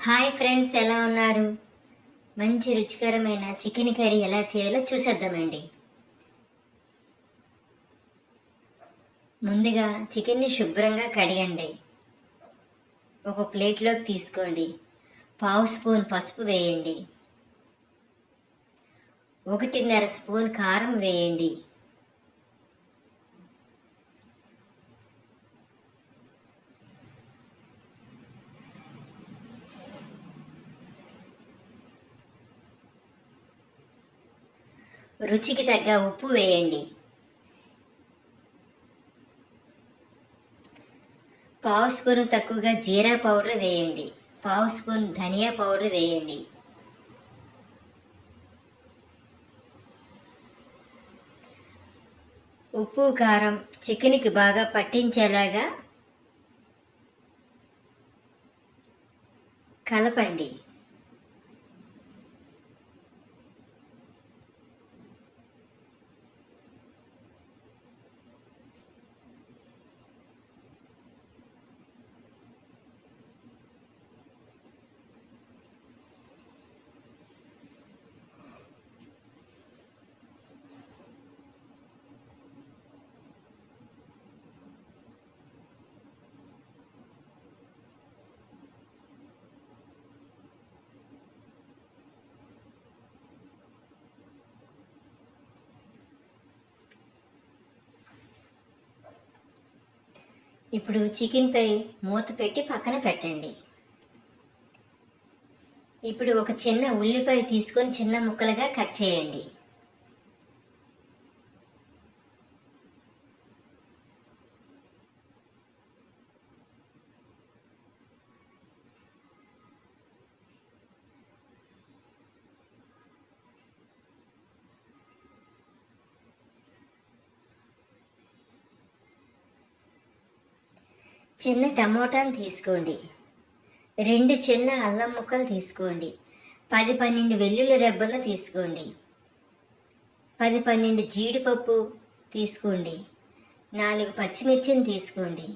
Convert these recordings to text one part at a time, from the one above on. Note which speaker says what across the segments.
Speaker 1: Hi friends ఎలా ఉన్నారు? మంచి రుచికరమైన చికెన్ కర్రీ ఎలా చేయాలో చూసేద్దామండి. ముందుగా చికెన్ని శుభ్రంగా కడిగండి. ఒక ప్లేట్లోకి తీసుకోండి. పావు స్పూన్ పసుపు వేయండి. ఒకటిన్నర స్పూన్ కారం వేయండి. రుచికి తగ్గ ఉప్పు వేయండి. పావు స్పూన్ తక్కువగా జీరా పౌడర్ వేయండి. పావు స్పూన్ ధనియా పౌడర్ వేయండి. ఉప్పు కారం చికెన్కి బాగా పట్టించేలాగా కలపండి. ఇప్పుడు చికెన్పై మూత పెట్టి పక్కన పెట్టండి. ఇప్పుడు ఒక చిన్న ఉల్లిపాయ తీసుకొని చిన్న ముక్కలుగా కట్ చేయండి. చిన్న టమోటాను తీసుకోండి. రెండు చిన్న అల్లం ముక్కలు తీసుకోండి. పది పన్నెండు వెల్లుల్లి రెబ్బలు తీసుకోండి. పది పన్నెండు జీడిపప్పు తీసుకోండి. నాలుగు పచ్చిమిర్చిని తీసుకోండి.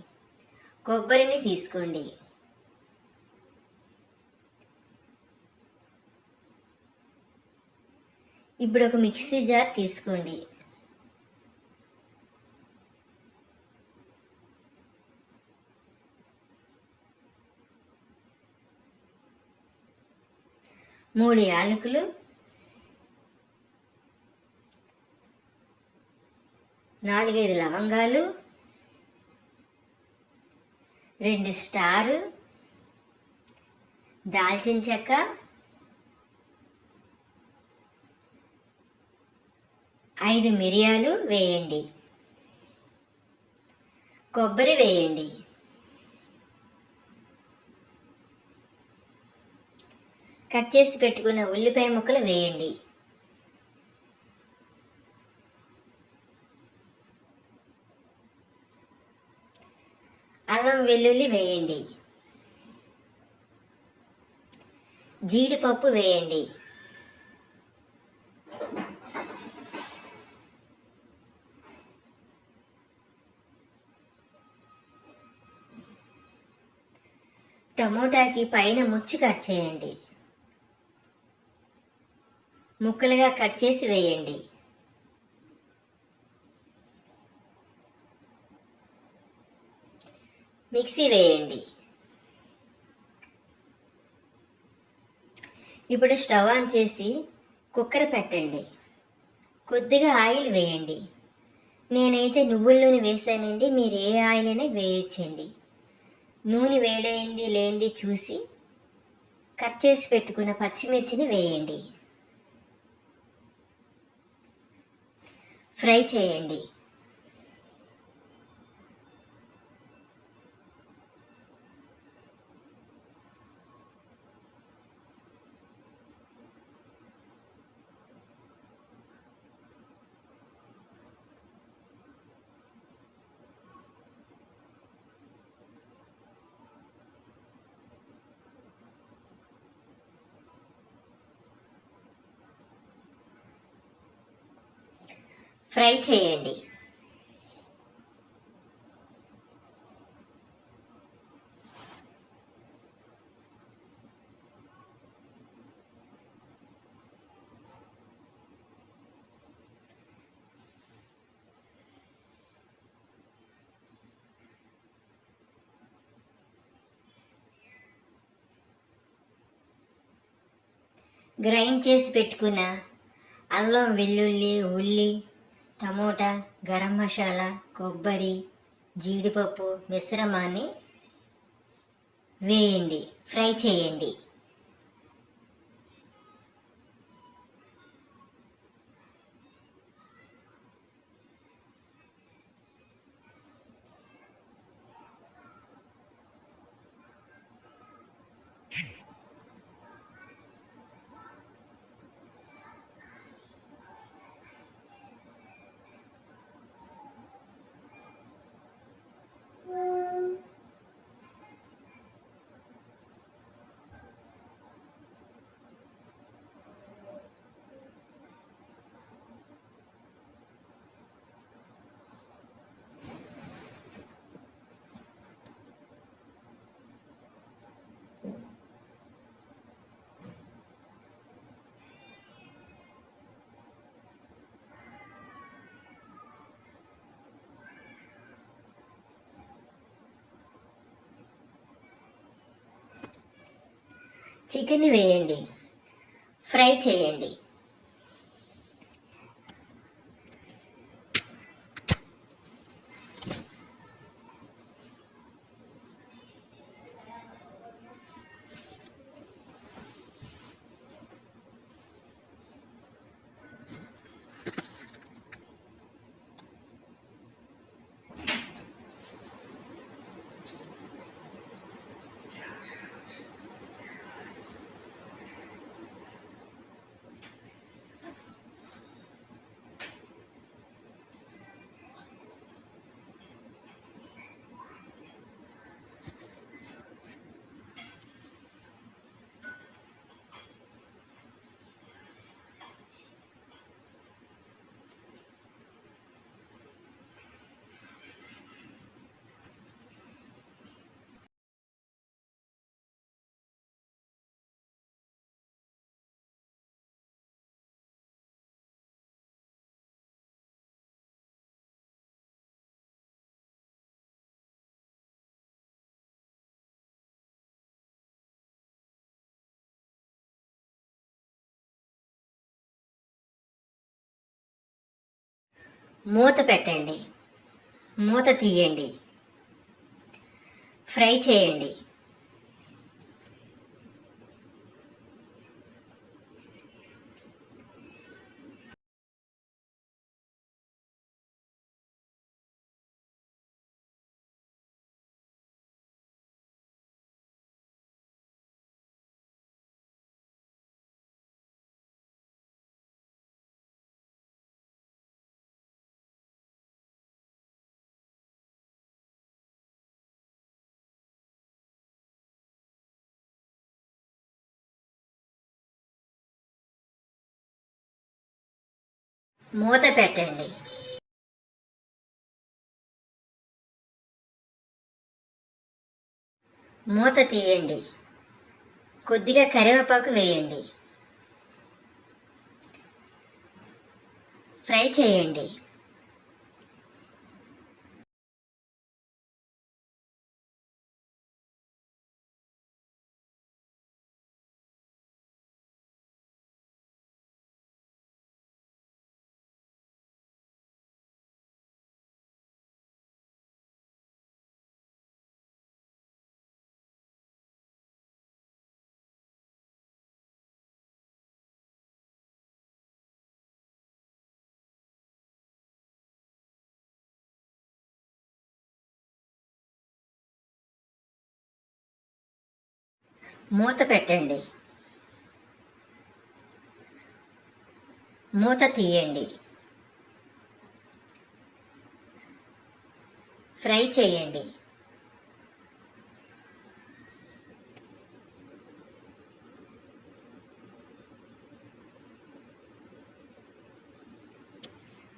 Speaker 1: కొబ్బరిని తీసుకోండి. ఇప్పుడు ఒక మిక్సీ జార్ తీసుకోండి. మూడు యాలకులు నాలుగైదు లవంగాలు రెండు స్టారు దాల్చిన చెక్క ఐదు మిరియాలు వేయండి. కొబ్బరి వేయండి. కట్ చేసి పెట్టుకున్న ఉల్లిపాయ ముక్కలు వేయండి. అల్లం వెల్లుల్లి వేయండి. జీడిపప్పు వేయండి. టమోటాకి పైన ముచ్చి కట్ చేయండి. ముక్కలుగా కట్ చేసి వేయండి. మిక్సీ వేయండి. ఇప్పుడు స్టవ్ ఆన్ చేసి కుక్కర్ పెట్టండి. కొద్దిగా ఆయిల్ వేయండి. నేనైతే నువ్వుల నూనె వేసానండి మీరు ఏ ఆయిల్ అయినా వేయచ్చండి. నూనె వేడైంది లేనిది చూసి కట్ చేసి పెట్టుకున్న పచ్చిమిర్చిని వేయండి. ఫ్రై చేయండి. ఫ్రై చేయండి. గ్రైండ్ చేసి పెట్టుకున్న అల్లం వెల్లుల్లి ఉల్లి టమోటా గరం మసాలా కొబ్బరి జీడిపప్పు మిశ్రమాన్ని వేయండి. ఫ్రై చేయండి. చికెన్ వేయండి. ఫ్రై చేయండి. మూత పెట్టండి. మూత తీయండి. ఫ్రై చేయండి. మూత పెట్టండి. మూత తీయండి. కొద్దిగా కరివేపాకు వేయండి. ఫ్రై చేయండి. మూత పెట్టండి. మూత తీయండి. ఫ్రై చేయండి.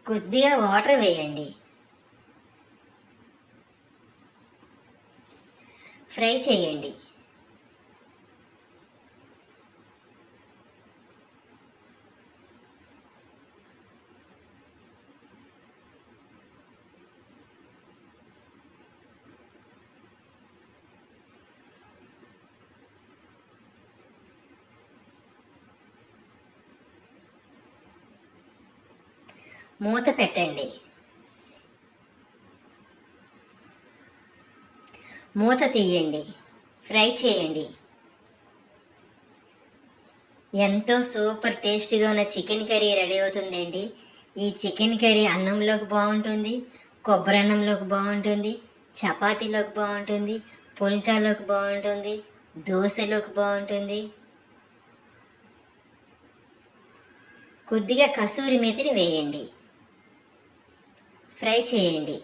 Speaker 1: కొద్దిగా వాటర్ వేయండి. ఫ్రై చేయండి. మూత పెట్టండి. మూత తీయండి. ఫ్రై చేయండి. ఎంతో సూపర్ టేస్టీగా ఉన్న చికెన్ కర్రీ రెడీ అవుతుందండి. ఈ చికెన్ కర్రీ అన్నంలోకి బాగుంటుంది కొబ్బరి అన్నంలోకి బాగుంటుంది చపాతీలోకి బాగుంటుంది పుల్కాలోకి బాగుంటుంది దోశలోకి బాగుంటుంది. కొద్దిగా కసూరి మెతిని వేయండి. ఫ్రై చేయండి.